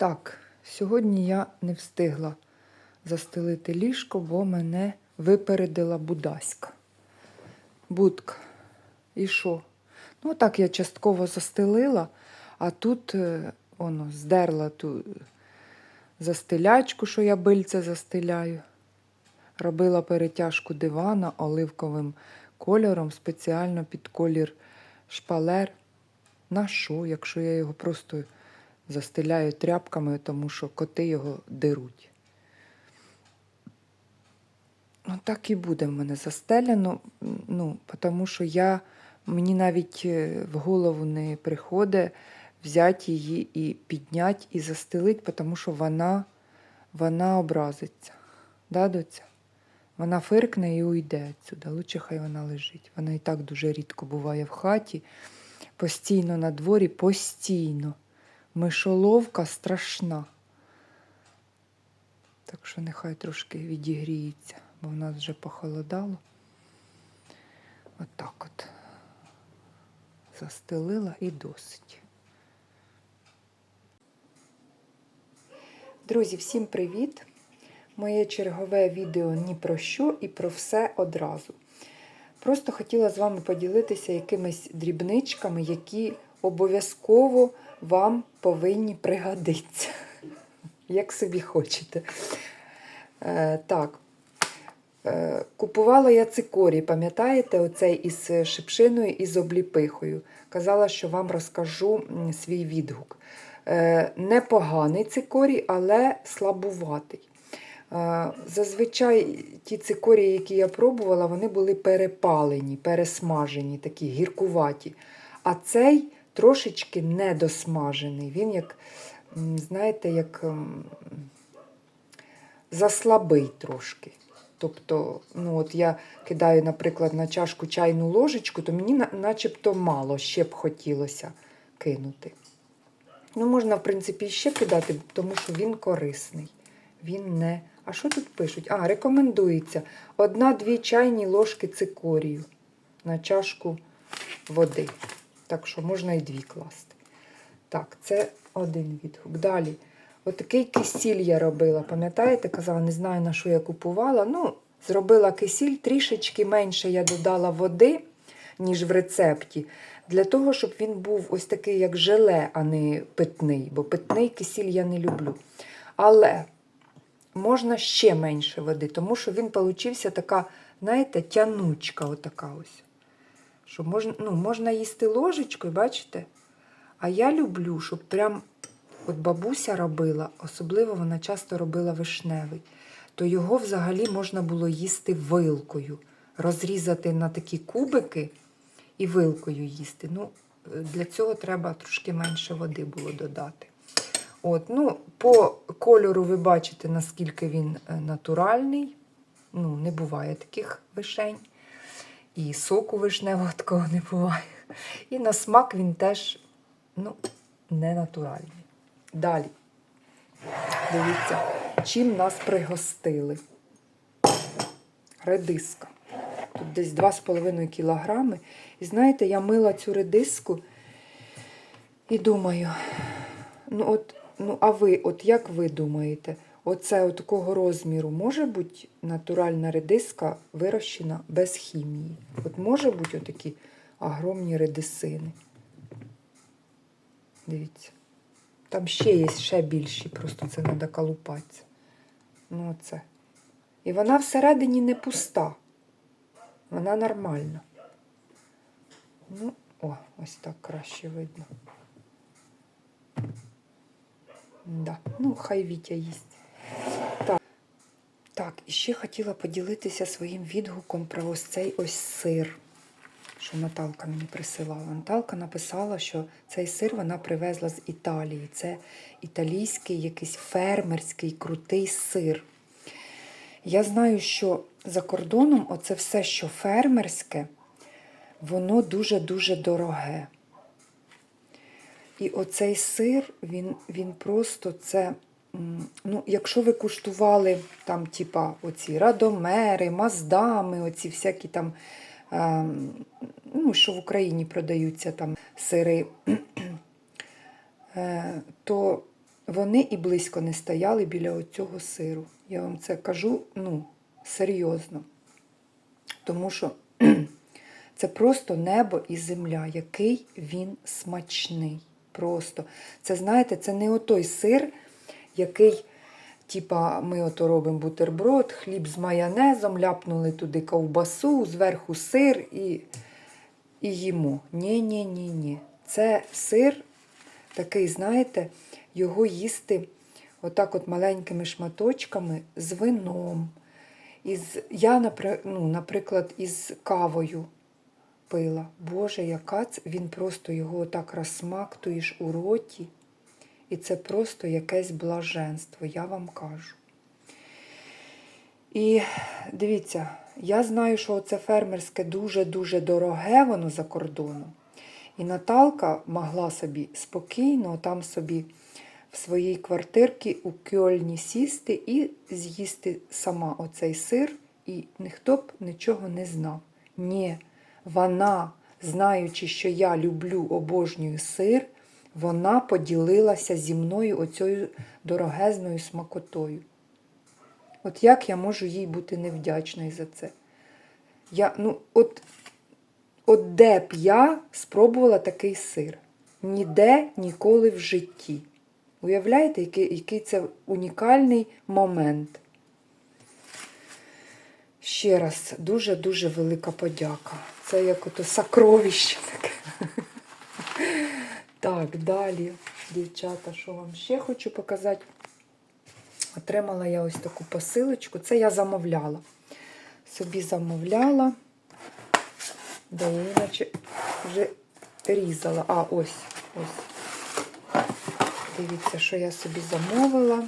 Так, сьогодні я не встигла застелити ліжко, бо мене випередила будаська. Будка. І що? Ну, так я частково застелила, а тут е, воно здерла ту застелячку, що я бильце застеляю. Робила перетяжку дивана оливковим кольором спеціально під колір шпалер. На що, якщо я його просто застеляю тряпками, тому що коти його деруть. Ну, так і буде в мене застелено, ну, тому що я, мені навіть е, в голову не приходить взяти її і підняти, і застелити, тому що вона, вона образиться. Да, доця? Вона фиркне і уйде відсюди. Лучше хай вона лежить. Вона і так дуже рідко буває в хаті, постійно на дворі, постійно. Мишоловка страшна. Так що нехай трошки відігріється, бо в нас вже похолодало. Отак от, Застелила і досить. Друзі, всім привіт! Моє чергове відео ні про що і про все одразу. Просто хотіла з вами поділитися якимись дрібничками, які обов'язково вам повинні пригодитися. Як собі хочете. Е, так. Е, купувала я цикорій, пам'ятаєте, оцей із шипшиною і з обліпихою. Казала, що вам розкажу свій відгук. Е, непоганий цикорій, але слабуватий. Зазвичай ті цикорії, які я пробувала, вони були перепалені, пересмажені, такі гіркуваті. А цей трошечки недосмажений. Він, як, знаєте, як заслабий трошки. Тобто, ну от я кидаю, наприклад, на чашку чайну ложечку, то мені начебто мало ще б хотілося кинути. Ну, можна, в принципі, ще кидати, тому що він корисний. Він не. А що тут пишуть? А, рекомендується одна-дві чайні ложки цикорію на чашку води. Так що можна і дві класти. Так, це один відгук. Далі. Отакий кисіль я робила. Пам'ятаєте, казала, не знаю, на що я купувала. Ну, зробила кисіль, трішечки менше я додала води, ніж в рецепті. Для того, щоб він був ось такий, як желе, а не питний. Бо питний кисіль я не люблю. Але можна ще менше води, тому що він получився така, знаєте, тянучка отака ось. Що можна, ну, можна їсти ложечкою, бачите? А я люблю, щоб прям от бабуся робила, особливо вона часто робила вишневий, то його взагалі можна було їсти вилкою, розрізати на такі кубики і вилкою їсти. Ну, Для цього треба трошки менше води було додати. От, ну, По кольору ви бачите, наскільки він натуральний. Ну, Не буває таких вишень. І соку вишневого такого не буває. І на смак він теж ну, не натуральний. Далі. Дивіться, чим нас пригостили. Редиска. Тут десь 2,5 кілограми. І знаєте, я мила цю редиску і думаю, ну от, ну а ви, от як ви думаєте, оце от такого розміру може бути натуральна редиска вирощена без хімії? От може бути отакі огромні редисини. Дивіться. Там ще є ще більші, просто це треба колупатися. Ну, оце. І вона всередині не пуста. Вона нормальна. Ну, о, ось так краще видно. Да. Ну, хай Вітя їсть. Так. І ще хотіла поділитися своїм відгуком про ось цей ось сир що Наталка мені присилала. Наталка написала, що цей сир вона привезла з Італії. Це італійський якийсь фермерський крутий сир. Я знаю, що за кордоном оце все, що фермерське, воно дуже-дуже дороге. І оцей сир, він він просто це. Ну, Якщо ви куштували там, типа, оці радомери, маздами, оці всякі там Ем, ну, що в Україні продаються там сири, е, то вони і близько не стояли біля оцього сиру. Я вам це кажу, ну, серйозно. Тому що це просто небо і земля, який він смачний. Просто. Це, знаєте, це не отой сир, який, типа, ми ото робимо бутерброд, хліб з майонезом, ляпнули туди ковбасу, зверху сир і, і їмо. Ні, ні, ні, ні. Це сир такий, знаєте, його їсти отак от маленькими шматочками з вином. Із, я, ну, наприклад, із кавою пила. Боже, яка це, він просто його отак розсмактуєш у роті. І це просто якесь блаженство, я вам кажу. І дивіться, я знаю, що це фермерське дуже-дуже дороге, воно за кордоном. І Наталка могла собі спокійно там собі в своїй квартирці у Кьольні сісти і з'їсти сама оцей сир, і ніхто б нічого не знав. Ні, вона, знаючи, що я люблю обожнюю сир, вона поділилася зі мною оцею дорогезною смакотою. От як я можу їй бути невдячною за це? Я, ну, от, от де б я спробувала такий сир? Ніде ніколи в житті. Уявляєте, який, який це унікальний момент? Ще раз дуже-дуже велика подяка. Це як ото сокровище таке. Так, далі, дівчата, що вам ще хочу показати? Отримала я ось таку посилочку. Це я замовляла. Собі замовляла. Де я її наче вже різала. А, ось, ось. Дивіться, що я собі замовила.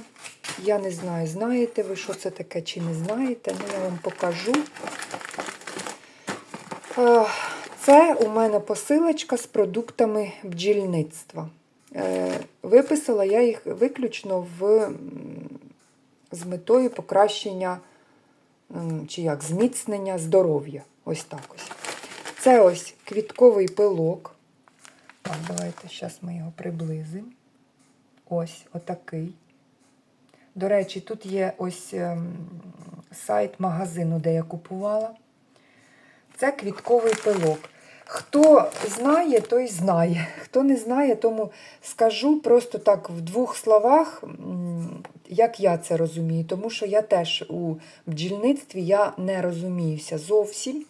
Я не знаю, знаєте ви, що це таке, чи не знаєте, ну я вам покажу. Це у мене посилочка з продуктами бджільництва. Е, Виписала я їх виключно в, з метою покращення чи як, зміцнення здоров'я. Ось так ось. Це ось квітковий пилок. Так, давайте зараз ми його приблизимо. Ось отакий. До речі, тут є ось ем, сайт магазину, де я купувала. Це квітковий пилок. Хто знає, той знає. Хто не знає, тому скажу просто так в двох словах, як я це розумію. Тому що я теж у бджільництві я не розуміюся зовсім.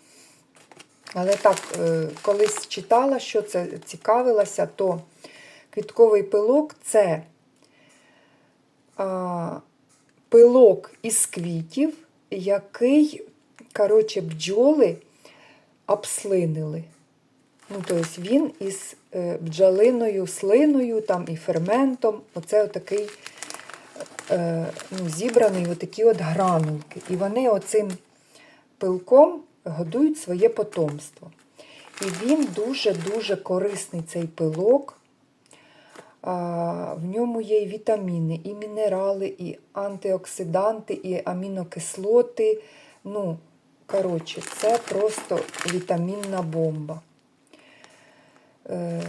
Але так, е, колись читала, що це цікавилася, то квітковий пилок це пилок із квітів, який, коротше, бджоли обслинили. Ну, тобто він із е, бджолиною слиною там, і ферментом. Оце отакий е, ну, зібраний отакі от гранулки. І вони оцим пилком годують своє потомство. І він дуже-дуже корисний, цей пилок. В ньому є і вітаміни, і мінерали, і антиоксиданти, і амінокислоти. Ну, коротше, це просто вітамінна бомба. Е,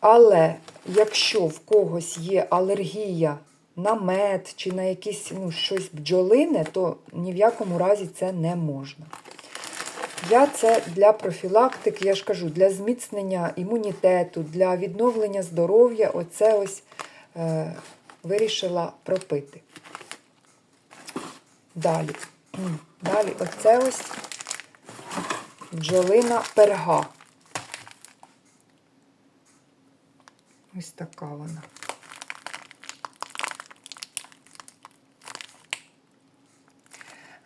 Але якщо в когось є алергія на мед чи на якісь ну, щось бджолине, то ні в якому разі це не можна. Я це для профілактики, я ж кажу, для зміцнення імунітету, для відновлення здоров'я, оце ось е, вирішила пропити. Далі. Далі, оце ось бджолина перга. Ось така вона.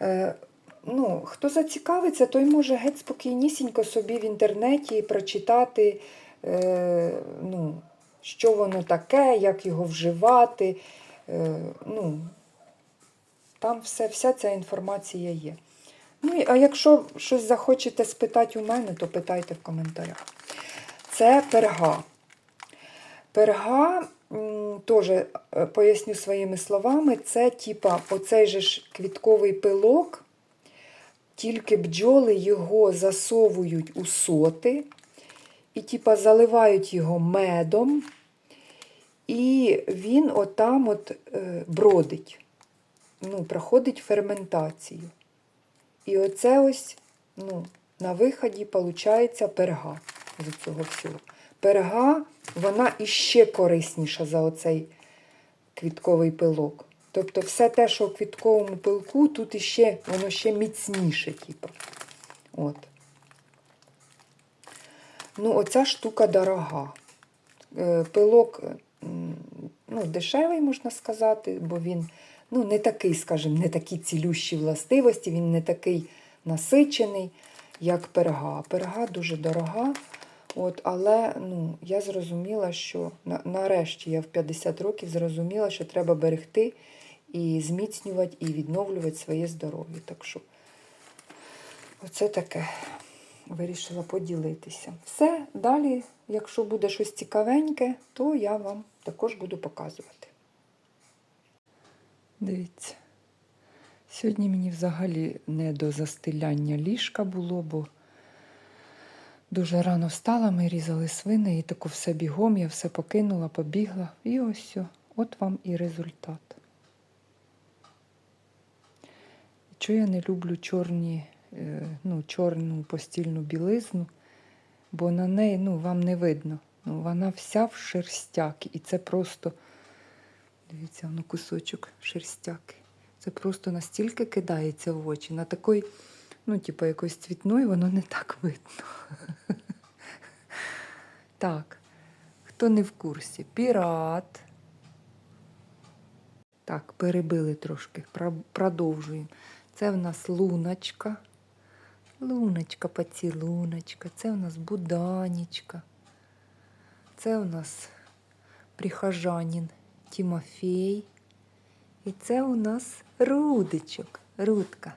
Е, ну, хто зацікавиться, той може геть спокійнісінько собі в інтернеті прочитати, е, ну, що воно таке, як його вживати. Е, ну, там все, вся ця інформація є. Ну, а якщо щось захочете спитати у мене, то питайте в коментарях. Це перга. Перга, теж е, поясню своїми словами, це типа оцей же ж квітковий пилок, тільки бджоли його засовують у соти і типа заливають його медом. І він отам от е, бродить, ну, проходить ферментацію. І оце ось ну, на виході виходить перга з цього всього. Перга, вона іще корисніша за оцей квітковий пилок. Тобто все те, що в квітковому пилку, тут іще, воно ще міцніше, типу. От. Ну, оця штука дорога. Е, Пилок ну, дешевий, можна сказати, бо він ну, не такий, скажімо, не такі цілющі властивості, він не такий насичений, як перга. Перга дуже дорога. От, але ну, я зрозуміла, що на, нарешті я в 50 років зрозуміла, що треба берегти і зміцнювати, і відновлювати своє здоров'я. Так що оце таке вирішила поділитися. Все, далі, якщо буде щось цікавеньке, то я вам також буду показувати. Дивіться. Сьогодні мені взагалі не до застиляння ліжка було, бо дуже рано встала, ми різали свини і тако все бігом, я все покинула, побігла. І ось. От вам і результат. Чого я не люблю чорні, е, ну, чорну постільну білизну, бо на неї ну, вам не видно. Ну, вона вся в шерстяки. І це просто, дивіться, воно кусочок шерстяки. Це просто настільки кидається в очі. На такої, ну, типу, якоїсь цвітної, воно не так видно. Так, хто не в курсі, пірат. Так, перебили трошки, продовжуємо. Це в нас луночка. Луночка, поцілуночка. Це у нас буданічка. Це у нас прихожанин Тимофей. І це у нас Рудичок, Рудка.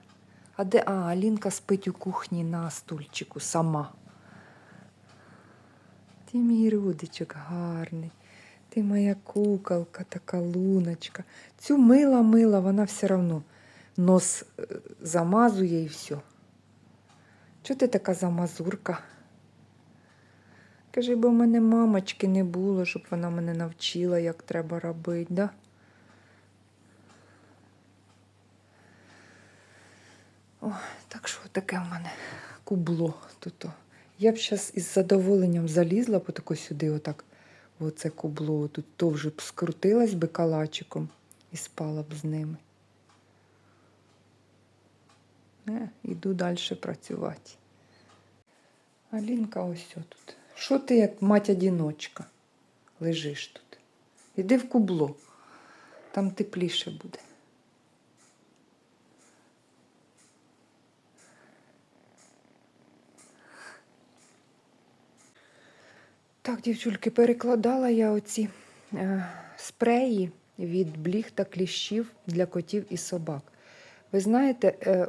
А де а, Алінка спить у кухні на стульчику сама. Ти мій Рудичок гарний. Ти моя куколка, така луночка. Цю мила мила, вона все одно нос е, замазує і все. Чого ти така замазурка? Кажи, бо в мене мамочки не було, щоб вона мене навчила, як треба робити, да? Ой, так що таке в мене кубло тут. Я б зараз із задоволенням залізла по тако сюди, отак, оце кубло. Тут то вже б скрутилась би калачиком і спала б з ними. Не, іду далі працювати. Алінка ось тут. Що ти як мать одіночка лежиш тут? Іди в кубло, там тепліше буде. Так, дівчульки, перекладала я оці е, спреї від бліг та кліщів для котів і собак. Ви знаєте, е,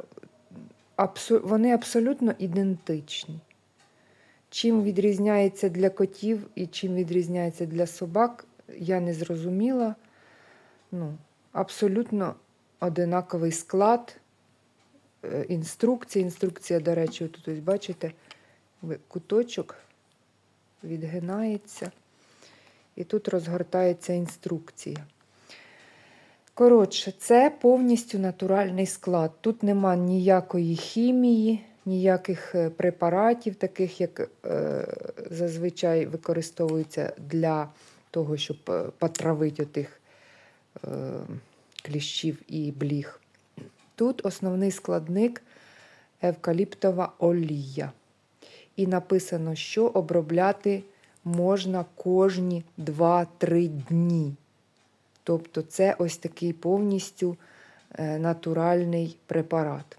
абсо- вони абсолютно ідентичні. Чим відрізняється для котів і чим відрізняється для собак, я не зрозуміла. Ну, абсолютно одинаковий склад, е, інструкція. Інструкція, до речі, тут ось бачите, куточок відгинається, і тут розгортається інструкція. Коротше, це повністю натуральний склад. Тут нема ніякої хімії, ніяких е, препаратів, таких, як е, зазвичай використовуються для того, щоб е, потравити отих е, кліщів і бліг. Тут основний складник евкаліптова олія. І написано, що обробляти можна кожні 2-3 дні. Тобто це ось такий повністю е, натуральний препарат.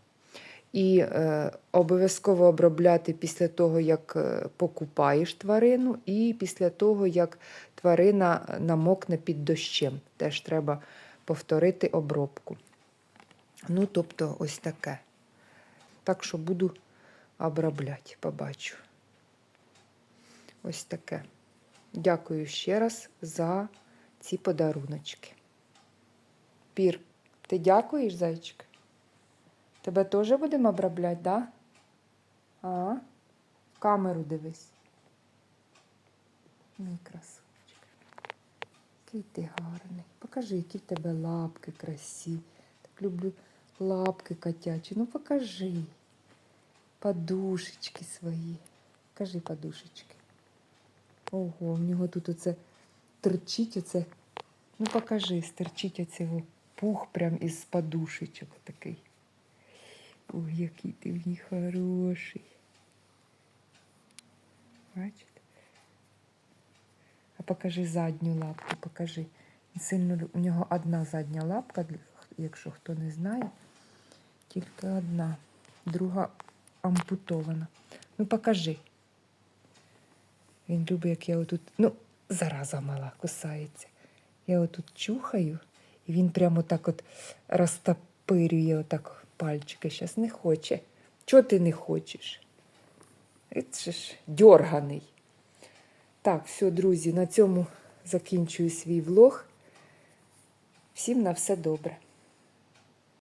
І е, обов'язково обробляти після того, як е, покупаєш тварину, і після того, як тварина намокне під дощем. Теж треба повторити обробку. Ну, тобто, ось таке. Так що буду обробляти, побачу. Ось таке. Дякую ще раз за ці подаруночки. Пір, ти дякуєш, зайчик? Тебе теж будемо обробляти, да? А? Камеру дивись. Мій красунчик. Який ти гарний. Покажи, які в тебе лапки красиві. Так люблю лапки котячі. Ну покажи. Подушечки свої. Покажи подушечки. Ого, в нього тут оце торчить оце. Ну покажи, стерчить оце його пух прям із подушечок такий. Ой, який ти в ній хороший. Бачите? А покажи задню лапку, покажи. Сильно, у нього одна задня лапка, якщо хто не знає, тільки одна, друга ампутована. Ну, покажи. Він любить, як я отут, ну, зараза мала кусається. Я отут чухаю, і він прямо так от розтопирює отак пальчики. Щас не хоче. Чого ти не хочеш? Це ж дьорганий. Так, все, друзі, на цьому закінчую свій влог. Всім на все добре.